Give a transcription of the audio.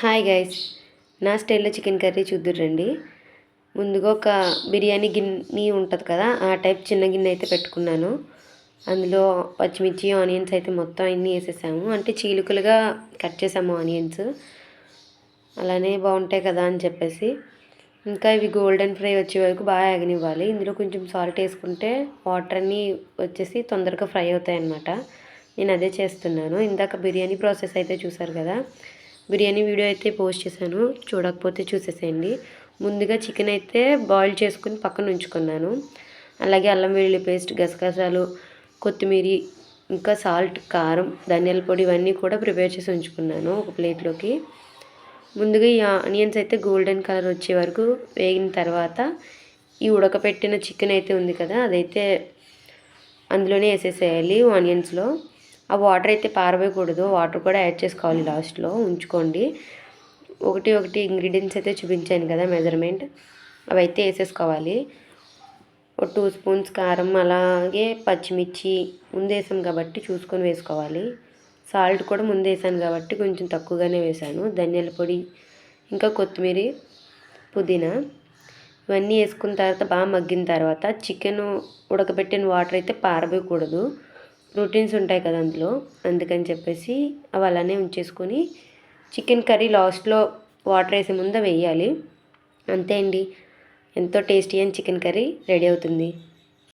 Hi guys. నా స్టైల్లో chicken curry చూద్దురండి ముందుగా ఒక బిర్యానీ గిన్నె ఉంటుంది కదా ఆ టైప్ చిన్న గిన్నె అయితే పెట్టుకున్నాను. అందులో పచ్చిమిర్చి ఆనియన్స్ అయితే మొత్తం అన్నీ వేసేసాము. అంటే చీలుకలుగా కట్ చేసాము ఆనియన్స్. అలానే బాగుంటాయి కదా అని చెప్పేసి. ఇంకా ఇవి గోల్డెన్ ఫ్రై వచ్చే వరకు బాగా ఆగనివ్వాలి. ఇందులో కొంచెం సాల్ట్ వేసుకుంటే వాటర్ అన్నీ వచ్చేసి తొందరగా ఫ్రై అవుతాయి అన్నమాట నేను అదే చేస్తున్నాను. ఇందాక బిర్యానీ ప్రాసెస్ అయితే చూసారు కదా. బిర్యానీ వీడియో అయితే పోస్ట్ చేశాను. చూడకపోతే చూసేసేయండి. ముందుగా చికెన్ అయితే బాయిల్ చేసుకుని పక్కన ఉంచుకున్నాను. అలాగే అల్లం వెల్లుల్లి పేస్ట్ గసగసాలు కొత్తిమీర ఇంకా సాల్ట్ కారం ధనియాల పొడి ఇవన్నీ కూడా ప్రిపేర్ చేసి ఉంచుకున్నాను ఒక ప్లేట్లోకి. ముందుగా ఈ ఆనియన్స్ అయితే గోల్డెన్ కలర్ వచ్చే వరకు వేగిన తర్వాత ఈ ఉడకపెట్టిన చికెన్ అయితే ఉంది కదా అదైతే అందులోనే వేసేసేయాలి ఆనియన్స్లో. ఆ వాటర్ అయితే పారవేయకూడదు వాటర్ కూడా యాడ్ చేసుకోవాలి లాస్ట్లో. ఉంచుకోండి. ఒకటి ఒకటి ఇంగ్రీడియంట్స్ అయితే చూపించాను కదా మెజర్మెంట్. అవి అయితే వేసేసుకోవాలి. ఒక టూ స్పూన్స్ కారం అలాగే పచ్చిమిర్చి ముందేసాం కాబట్టి చూసుకొని వేసుకోవాలి. సాల్ట్ కూడా ముందేసాను కాబట్టి కొంచెం తక్కువగానే వేసాను. ధనియాల పొడి ఇంకా కొత్తిమీర పుదీనా ఇవన్నీ వేసుకున్న తర్వాత బాగా మగ్గిన తర్వాత చికెన్ ఉడకబెట్టిన వాటర్ అయితే పారబోయకూడదు. ప్రోటీన్స్ ఉంటాయి కదా అందులో అందుకని చెప్పేసి అవి అలానే ఉంచేసుకొని చికెన్ కర్రీ లాస్ట్లో వాటర్ వేసే ముందు వేయాలి. అంతే అండి. ఎంతో టేస్టీ అని చికెన్ కర్రీ రెడీ అవుతుంది.